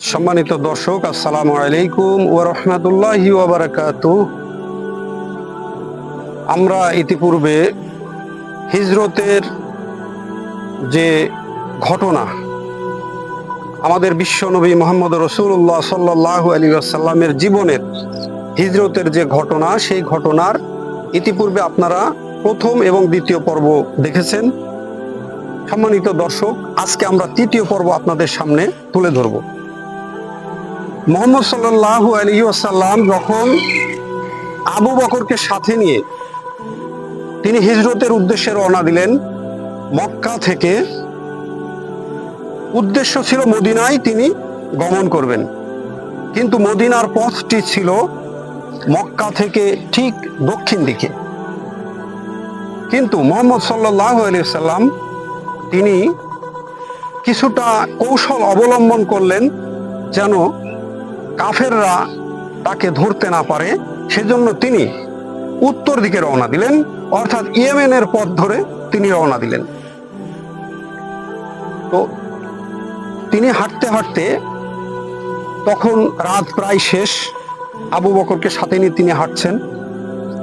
সম্মানিত দর্শক, আসসালামু আলাইকুম ও রহমতুল্লাহি আমরা ইতিপূর্বে হিজরতের যে ঘটনা, আমাদের বিশ্বনবী মোহাম্মদ রসুল্লাহ সাল্লাহ আলী আসাল্লামের জীবনের হিজরতের যে ঘটনা, সেই ঘটনার ইতিপূর্বে আপনারা প্রথম এবং দ্বিতীয় পর্ব দেখেছেন। সম্মানিত দর্শক, আজকে আমরা তৃতীয় পর্ব আপনাদের সামনে তুলে ধরব। মোহাম্মদ সাল্লাহ আলী আসাল্লাম যখন আবু বকরকে সাথে নিয়ে তিনি হিজরতের উদ্দেশ্যে রওনা দিলেন মক্কা থেকে, উদ্দেশ্য ছিল মদিনায় তিনি গমন করবেন। কিন্তু মদিনার পথটি ছিল মক্কা থেকে ঠিক দক্ষিণ দিকে। কিন্তু মোহাম্মদ সাল্লাহ সাল্লাম তিনি কিছুটা কৌশল অবলম্বন করলেন যেন কাফেররা তাকে ধরতে না পারে, সেজন্য তিনি উত্তর দিকে রওনা দিলেন, অর্থাৎ ইয়েমেনের পথ ধরে তিনি রওনা দিলেন। তো তিনি হাঁটতে হাঁটতে তখন রাত প্রায় শেষ, আবু বকরকে সাথে নিয়ে তিনি হাঁটছেন।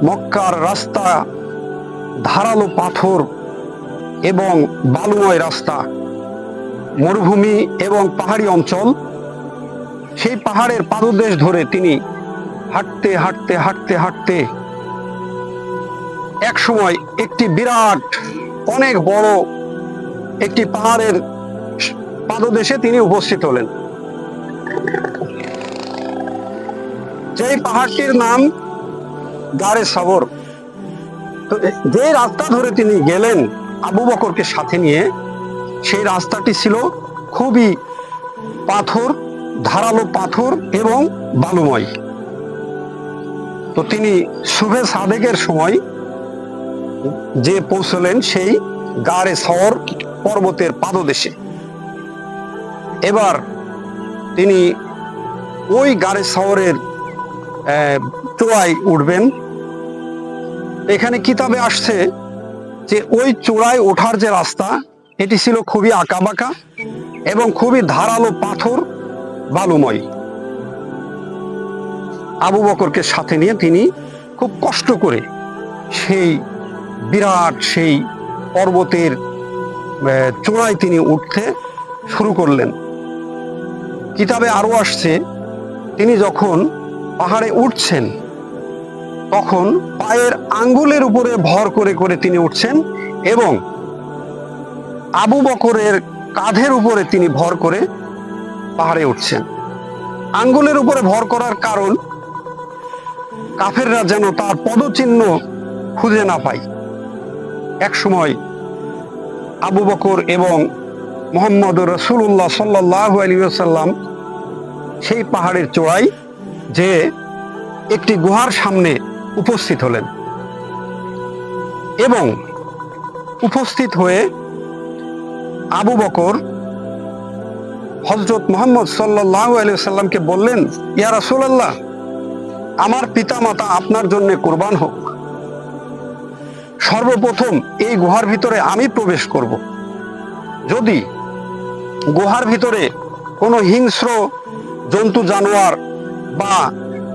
মক্কার রাস্তা, ধারালো পাথর এবং বালুময় রাস্তা, মরুভূমি এবং পাহাড়ি অঞ্চল সেই পাহাড়ের পাদদেশ ধরে তিনি হাঁটতে হাঁটতে হাঁটতে হাঁটতে এক সময় একটি বিরাট, অনেক বড় একটি পাহাড়ের পাদদেশে তিনি উপস্থিত হলেন। যেই পাহাড়টির নাম গাড়ে সাবর তো যে রাস্তা ধরে তিনি গেলেন আবু বকরকে সাথে নিয়ে, সেই রাস্তাটি ছিল খুবই পাথর ধারালো পাথর এবং বালুময়। তো তিনি শুভে সাদেকের সময় যে পৌঁছলেন সেই গাড়ে শহর পর্বতের পাদদেশে। এবার তিনি ওই গাড়ে শহরের চূড়ায় উঠবেন। এখানে কিতাবে আসছে যে ওই চূড়ায় ওঠার যে রাস্তা, এটি ছিল খুবই আঁকাবাঁকা এবং খুবই ধারালো পাথর বালুময় আবু বকরকে সাথে নিয়ে তিনি খুব কষ্ট করে সেই বিরাট সেই পর্বতের চূড়ায় তিনি উঠতে শুরু করলেন। কিতাবে আরও আসছে, তিনি যখন পাহাড়ে উঠছেন, তখন পায়ের আঙ্গুলের উপরে ভর করে করে তিনি উঠছেন এবং আবু বকরের কাঁধের উপরে তিনি ভর করে পাহাড়ে উঠছেন আঙ্গুলের উপরে ভর করার কারণ কাফেররা যেন তার পদচিহ্ন খুঁজে না পায়। এক সময় আবু বকর এবং মোহাম্মদ রসুল্লাহ সাল্লাহ আলী সাল্লাম সেই পাহাড়ের চূড়ায় যে একটি গুহার সামনে উপস্থিত হলেন এবং উপস্থিত হয়ে আবু বকর হজরত মোহাম্মদ সাল্লাহ সাল্লামকে বললেন, ইয়া রাসূলুল্লাহ, আমার পিতামাতা আপনার জন্য কোরবান হোক। সর্বপ্রথম এই গুহার ভিতরে আমি প্রবেশ করব। যদি গুহার ভিতরে কোনো হিংস্র জন্তু, জানোয়ার বা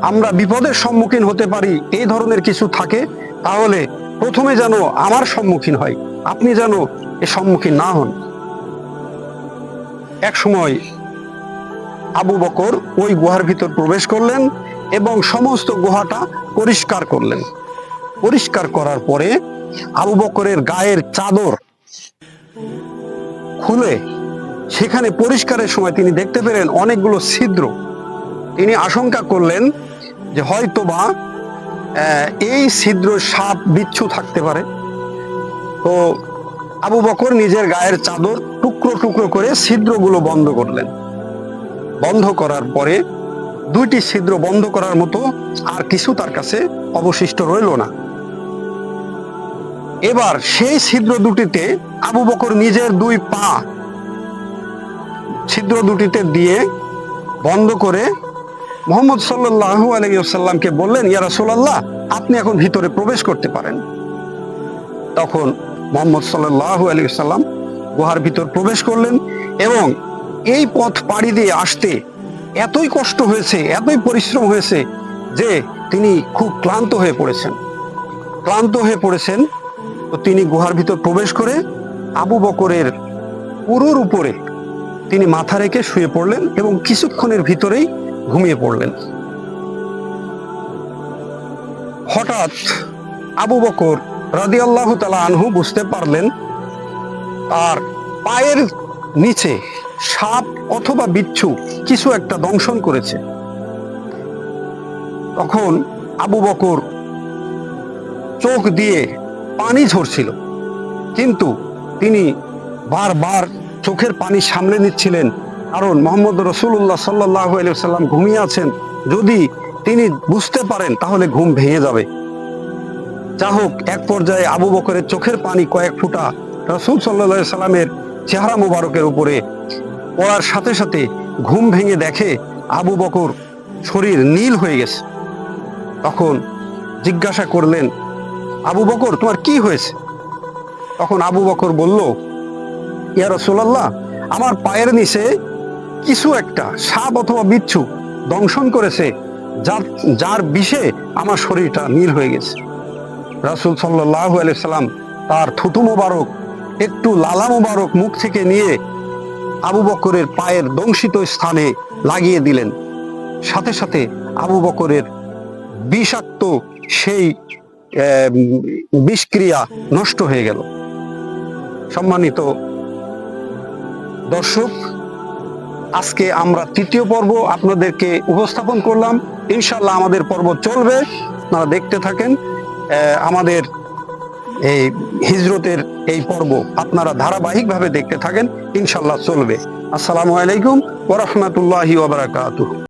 আমরা বিপদের সম্মুখীন হতে পারি, এই ধরনের কিছু থাকে, তাহলে প্রথমে যেন আমার সম্মুখীন হয়। আপনি যেন এ সম্মুখীন না হন। এক সময় আবু বকর ওই গুহার ভিতর প্রবেশ করলেন এবং সমস্ত গুহাটা পরিষ্কার করলেন। পরিষ্কার করার পরে আবু বকরের গায়ের চাদর খুলে সেখানে পরিষ্কারের সময় তিনি দেখতে পেলেন অনেকগুলো ছিদ্র। তিনি আশঙ্কা করলেন যে হয়তোবা এই ছিদ্র সাপ বিচ্ছু থাকতে পারে। তো আবু বকর নিজের গায়ের চাদর টুকরো টুকরো করে ছিদ্রগুলো বন্ধ করলেন। বন্ধ করার পরে দুইটি ছিদ্র বন্ধ করার মতো আর কিছু তার কাছে অবশিষ্ট রইল না। এবার সেই ছিদ্র দুটিতে আবু বকর নিজের দুই পা ছিদ্র দুটিতে দিয়ে বন্ধ করে মোহাম্মদ সাল্লাহ আলাইসাল্লামকে বললেন, ইয়া রাসূলুল্লাহ, আপনি এখন ভিতরে প্রবেশ করতে পারেন। তখন মোহাম্মদ সাল্লাহ আলাইসাল্লাম গুহার ভিতর প্রবেশ করলেন এবং এই পথ পাড়ি দিয়ে আসতে এতই কষ্ট হয়েছে, এতই পরিশ্রম হয়েছে যে তিনি খুব ক্লান্ত হয়ে পড়েছেন। ক্লান্ত হয়ে পড়েছেন, তো তিনি গুহার ভিতর প্রবেশ করে আবু বকরের পুরোর উপরে তিনি মাথা রেখে শুয়ে পড়লেন এবং কিছুক্ষণের ভিতরেই ঘুমিয়ে পড়লেন। হঠাৎ আবু বকর রাদিয়াল্লাহু তালা আনহু বুঝতে পারলেন তার পায়ের নিচে সাপ অথবা বিচ্ছু কিছু একটা দংশন করেছে। তখন আবু বকর চোখ দিয়ে পানি ঝরছিল, কিন্তু তিনি বারবার চোখের পানি সামলে নিচ্ছিলেন, কারণ মোহাম্মদ রসুল্লাহ সাল্লাহ সাল্লাম ঘুমিয়ে আছেন। যদি তিনি বুঝতে পারেন, তাহলে ঘুম ভেঙে যাবে। যা হোক এক পর্যায়ে আবু বকরের চোখের পানি কয়েক ফুটা রসুল সাল্লা সাল্লামের চেহারা মোবারকের উপরে পড়ার সাথে সাথে ঘুম ভেঙে দেখে আবু বকর শরীর নীল হয়ে গেছে। তখন জিজ্ঞাসা করলেন, আবু বকর, তোমার কি হয়েছে? তখন আবু বকর বলল, ইয়া রসুলাল্লাহ, আমার পায়ের নিচে কিছু একটা সাপ অথবা বিচ্ছু দংশন করেছে, যার যার বিষে আমার শরীরটা নীল হয়ে গেছে। রাসুল সাল্লাহ সাল্লাম তার থুতু মোবারক একটু লালা মোবারক মুখ থেকে নিয়ে আবু বকরের পায়ের দংশিত স্থানে লাগিয়ে দিলেন। সাথে সাথে আবু বকরের বিষাক্ত সেই বিষক্রিয়া নষ্ট হয়ে গেল। সম্মানিত দর্শক, আজকে আমরা তৃতীয় পর্ব আপনাদেরকে উপস্থাপন করলাম। ইনশাল্লাহ আমাদের পর্ব চলবে। আপনারা দেখতে থাকেন আমাদের এই হিজরতের এই পর্ব আপনারা ধারাবাহিক ভাবে দেখতে থাকেন ইনশাল্লাহ চলবে। আসসালামু আলাইকুম ওরহমতুল্লাহি